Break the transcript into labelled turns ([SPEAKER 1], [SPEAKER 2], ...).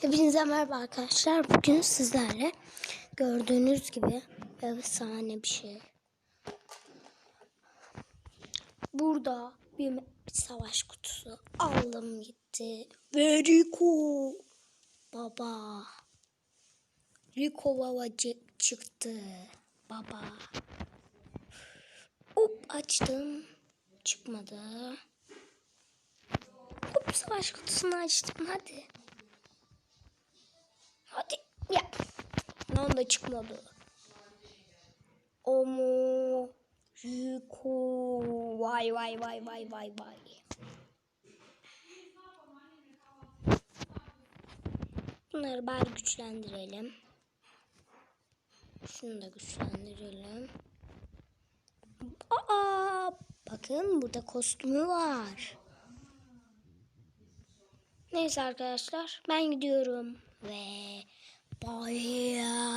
[SPEAKER 1] Hepinize merhaba arkadaşlar. Bugün sizlerle gördüğünüz gibi efsane bir şey. Burada bir savaş kutusu aldım gitti. Ve Rico baba. Rico baba çıktı. Baba. Hop açtım. Çıkmadı. Hop savaş kutusunu açtım. Hadi Lan da çıkmadı. Omo. Rico. Vay vay vay vay vay vay. Bunları bari güçlendirelim. Şunu da güçlendirelim. Aa, bakın burada kostümü var. Neyse arkadaşlar ben gidiyorum ve bye.